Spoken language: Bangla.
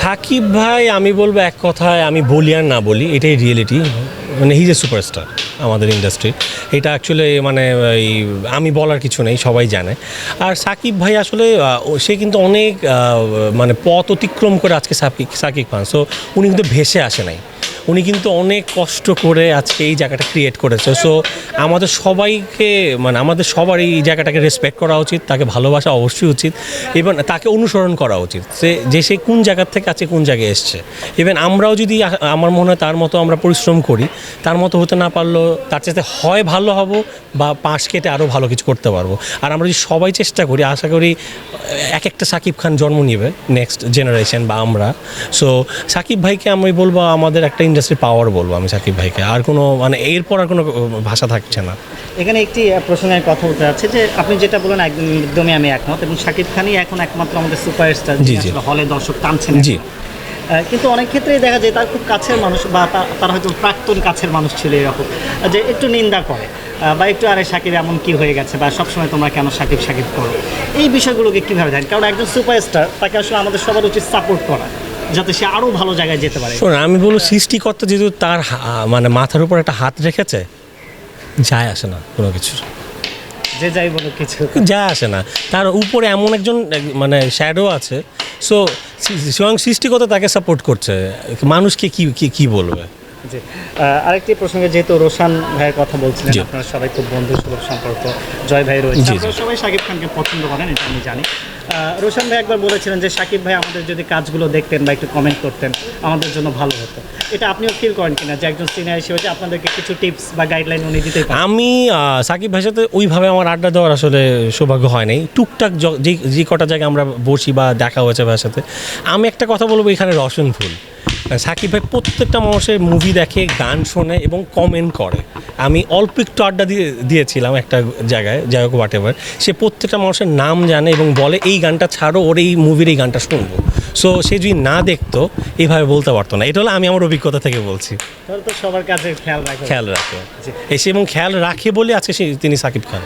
সাকিব ভাই, আমি বলব এক কথায়, আমি বলি আর না বলি, এটাই রিয়েলিটি মানে হিজ এ সুপারস্টার আমাদের ইন্ডাস্ট্রির এটা অ্যাকচুয়ালি মানে এই, আমি বলার কিছু নেই, সবাই জানে। আর সাকিব ভাই আসলে সে কিন্তু অনেক মানে পথ অতিক্রম করে আজকে সাকিব সাকিব খান। সো উনি কিন্তু ভেসে আসে নাই। উনি কিন্তু অনেক কষ্ট করে আজকে এই জায়গাটা ক্রিয়েট করেছে। সো আমাদের সবাইকে মানে আমাদের সবার এই জায়গাটাকে রেসপেক্ট করা উচিত, তাকে ভালোবাসা অবশ্যই উচিত এবং তাকে অনুসরণ করা উচিত সে যে সে কোন জায়গার থেকে আছে কোন জায়গায় এসছে। ইভেন আমরাও যদি আমার মনে হয় তার মতো আমরা পরিশ্রম করি, তার মতো হতে না পারলেও তার চেষ্টা হয় ভালো হব বা পাশ কেটে আরও ভালো কিছু করতে পারব। আর আমরা যদি সবাই চেষ্টা করি, আশা করি এক একটা সাকিব খান জন্ম নেবে নেক্সট জেনারেশন বা আমরা। সো সাকিব ভাইকে আমি বলব, আমাদের একটা ইন্ডাস্ট্রি পাওয়ার বলব আমি সাকিব ভাইকে। আর কোনো মানে এরপর আর কোনো ভাষা থাকছে না। এখানে একটি প্রসঙ্গে কথা বলতে যাচ্ছে যে আপনি যেটা বলেন একদম একদমই আমি একমত এবং শাকিব খানই এখন একমাত্র আমাদের সুপারস্টার জি, জি। হলে দর্শক টানছেন জি। কিন্তু অনেক ক্ষেত্রেই দেখা যায় তার খুব কাছের মানুষ বা তার হয়তো প্রাক্তন কাছের মানুষ ছিল এরকম যে একটু নিন্দা করে বা একটু আরে সাকিব এমন কি হয়ে গেছে? বা সবসময় তোমরা কেন সাকিব সাকিব করো? এই বিষয়গুলোকে কীভাবে দেন কারণ একজন সুপারস্টার তাকে আসলে আমাদের সবার উচিত সাপোর্ট করা। যাতে সে আরও ভালো জায়গায় যেতে পারে। শোন আমি বলব সৃষ্টিকর্তা যেহেতু তার মানে মাথার উপর একটা হাত রেখেছে যায় আসে না কোনো কিছু যে যাই বলো কিছু। যায় আসে না। তার উপরে এমন একজন মানে শ্যাডো আছে সো স্বয়ং সৃষ্টিকর্তা তাকে সাপোর্ট করছে। মানুষকে কি কি কি বলবে? জি। আরেকটি প্রসঙ্গে যেহেতু রোশান ভাইয়ের কথা বলছিলেন। আপনারা সবাই খুব বন্ধু সুলভ সম্পর্ক জয় ভাই রয়েছে। আপনারা সবাই শাকিব খানকে পছন্দ করেন এটা আমি জানি। রোশান ভাই একবার বলেছিলেন যে শাকিব ভাই আমাদের যদি কাজগুলো দেখতেন বা একটু কমেন্ট করতেন আমাদের জন্য ভালো হতো। এটা আপনিও ফিল করেন কিনা যে একজন সিনিয়র হিসেবে যে আপনাদেরকে কিছু টিপস বা গাইডলাইন উনি পারেন? আমি সাকিব ভাইয়ের সাথে ওইভাবে আমার আড্ডা দেওয়ার আসলে সৌভাগ্য হয় নাই। টুকটাক যে যে কটা জায়গায় আমরা বসি বা দেখা হয়েছে ভাইয়ের সাথে আমি একটা কথা বলব এখানে রসন ফুল। সাকিব ভাই প্রত্যেকটা মানুষের মুভি দেখে গান শোনে এবং কমেন্ট করে। আমি অল্প একটু আড্ডা দিয়ে দিয়েছিলাম একটা জায়গায় যাই হোক হোয়াট এভার সে প্রত্যেকটা মানুষের নাম জানে এবং বলে এই গানটা ছাড়ো ওর এই মুভির এই গানটা শুনব। সো সে যদি না দেখতো এইভাবে বলতে পারতো না। এটা হলো আমি আমার অভিজ্ঞতা থেকে বলছি। সবার কাছে খেয়াল রাখবেন খেয়াল রাখে। এসে এবং খেয়াল রাখে বলে আছে সে- তিনি সাকিব খান।